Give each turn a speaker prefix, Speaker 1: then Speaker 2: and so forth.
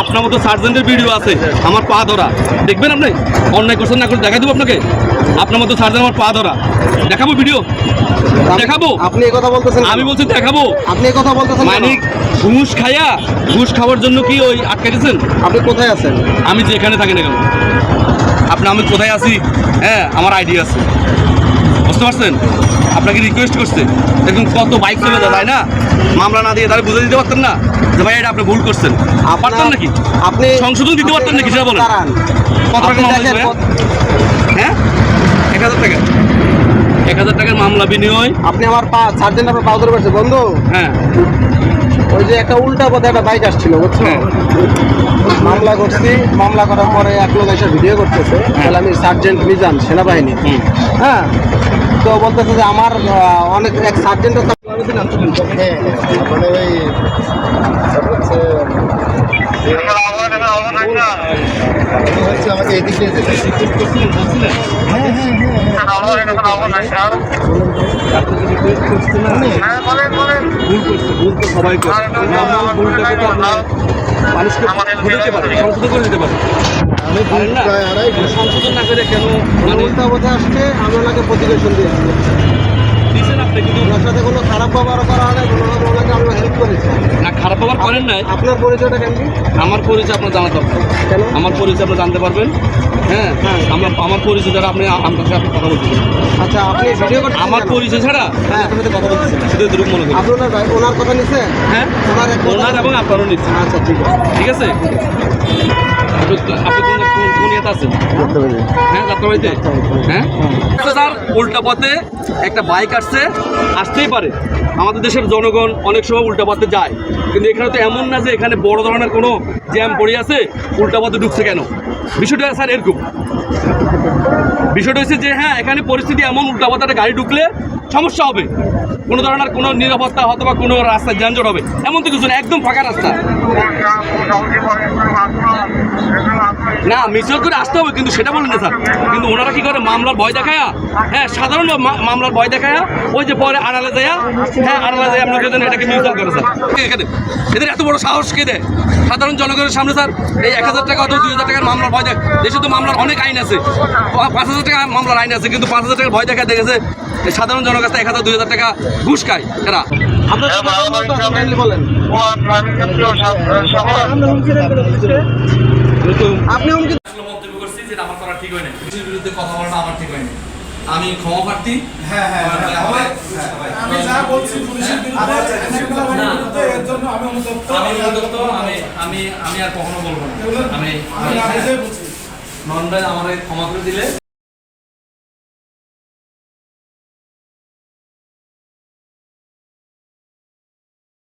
Speaker 1: আপনার মতো সার্জেন্টের ভিডিও আছে আমার পা ধরা। দেখবেন আপনি? অন্যায় করছেন না করে দেখা দেবো আপনাকে। আপনার মতো সার্জেন্ট আমার পা ধরা। দেখাবো ভিডিও দেখাবো?
Speaker 2: আপনি এই কথা বলতেছেন
Speaker 1: আমি বলছি দেখাবো।
Speaker 2: আপনি এই কথা বলতেছেন?
Speaker 1: মানে ঘুষ খাইয়া ঘুষ খাওয়ার জন্য কি ওই আটকে দিয়েছেন
Speaker 2: আপনি কোথায় আছেন?
Speaker 1: আমি যেখানে থাকি না কেন? আপনি আমি কোথায় আছি? হ্যাঁ আমার আইডিয়া আছে। বুঝতে পারছেন? আপনাকে রিকোয়েস্ট করছে। দেখুন কত বাইক চলে যায় তাই না? মামলা না দিয়ে তাহলে বুঝে দিতে পারতেন না যে ভাই এটা আপনি ভুল করছেন। পারতেন নাকি?
Speaker 2: আপনি
Speaker 1: সংশোধন দিতে পারতেন নাকি সেটা বলেন। কত টাকা মামলা হ্যাঁ? এক হাজার টাকা। এক হাজার টাকার মামলা বিনিময়।
Speaker 2: আপনি আমার পা সার্জেন্ট আপনার পা ধরে বন্ধু।
Speaker 1: হ্যাঁ।
Speaker 2: ওই যে একটা উল্টা পথে একটা বাইক আসছিল বুঝছ?
Speaker 1: হ্যাঁ।
Speaker 2: মামলা করছি মামলা করার পরে এক লোক এসে ভিডিও করতেছে। তাহলে আমি সার্জেন্ট মিজান সেনাবাহিনী। হ্যাঁ? তো বলতেছে যে আমার অনেক এক সার্জেন্ট
Speaker 3: মানে ওই হচ্ছে হচ্ছে আমাকে এদিক দিয়ে যেতে। হ্যাঁ হ্যাঁ হ্যাঁ।
Speaker 1: ভুল করছে ভুল তো সবাই করে ভুলটাকে তো আপনার মানুষকে পারে সংশোধন করে দিতে পারে
Speaker 3: আমি? প্রায় আড়াই
Speaker 1: সংশোধন না করে কেন মানে
Speaker 2: উল্টা কথা আসছে আমি ওনাকে প্রতিবেশন দিয়েছি
Speaker 1: দিয়েছেন আপনি কিন্তু
Speaker 2: ওনার সাথে কোনো খারাপ ব্যবহার করা হয় না কোনোভাবে ওনাকে আমরা হেল্প করেছি
Speaker 1: না খারাপ ব্যবহার করেন নাই।
Speaker 2: আপনার পরিচয়টা কেন?
Speaker 1: আমার পরিচয় আপনার জানা দরকার।
Speaker 2: কেন?
Speaker 1: আমার পরিচয় আপনি জানতে পারবেন। হ্যাঁ
Speaker 2: হ্যাঁ।
Speaker 1: আমরা আমার পরিচয় ছাড়া আপনি আমার সাথে আপনি কথা বলতে
Speaker 2: আচ্ছা আপনি ভিডিও করতে
Speaker 1: আমার পরিচয় ছাড়া
Speaker 2: হ্যাঁ।
Speaker 1: আপনার সাথে কথা বলতেছেন মনে করি।
Speaker 2: আপনার ভাই ওনার কথা নিচ্ছে
Speaker 1: হ্যাঁ।
Speaker 2: ওনার
Speaker 1: ওনার এবং আপনারও নিচ্ছে।
Speaker 2: আচ্ছা ঠিক আছে।
Speaker 1: ঠিক আছে? আপনি আপনি আছেন? হ্যাঁ যাত্রাবাড়িতে? হ্যাঁ? আচ্ছা স্যার উল্টা পথে একটা বাইক আসছে আসতেই পারে। আমাদের দেশের জনগণ অনেক সময় উল্টা পথে যায়। কিন্তু এখানে তো এমন না যে এখানে বড় ধরনের কোনো জ্যাম পড়ে আছে উল্টা পথে ঢুকছে কেন? বিষয়টা স্যার এরকম। বিষয়টা হচ্ছে যে হ্যাঁ এখানে পরিস্থিতি এমন উল্টা পথে একটা গাড়ি ঢুকলে সমস্যা হবে। কোনো ধরনের কোনো নিরাপত্তা অথবা কোনো রাস্তায় যানজট হবে। এমন তো কিছু না, একদম ফাঁকা রাস্তা। না, মিছিল করে আসতে হবে, কিন্তু সেটা বলেন না, স্যার। কিন্তু ওনারা কি করে? মামলার ভয় দেখায়া? হ্যাঁ সাধারণ মামলার ভয় দেখায়া, ওই যে পরে আড়ালে যায় হ্যাঁ আড়ালে যায় আপনার জন্য এটাকে মিউচুয়াল করে, স্যার। এখানে? এদের এত বড় সাহস কে দেয়? সাধারণ জনগণের সামনে, স্যার, এই এক হাজার টাকা অথবা দুই হাজার টাকার মামলার ভয় দেখ দেশে তো মামলার অনেক আইন আছে। পাঁচ হাজার টাকা মামলার আইন আছে, কিন্তু পাঁচ হাজার টাকার ভয় দেখা দেখেছে সাধারণ জনগণ কাছে এক হাজার দুই হাজার টাকা ঘুষ খায়। এরা।
Speaker 2: আপনি হুমকি
Speaker 1: মন্তব্য করছি আমার করা ঠিক হয় না বিরুদ্ধে কথা বলাটা আমার ঠিক হয় না আমি ক্ষমা প্রার্থী।
Speaker 4: হ্যাঁ হ্যাঁ হ্যাঁ, আমি যা বলছি পুলিশের বিরুদ্ধে এগুলো
Speaker 1: না।
Speaker 4: বিরুদ্ধে এর জন্য আমি অনুতপ্ত।
Speaker 1: আমি অনুতপ্ত আমি আমি আমি আর কখনো বলব না। আমি
Speaker 4: আমি আগে বলছি।
Speaker 1: নন ভাই আমার ক্ষমা করে দিলে।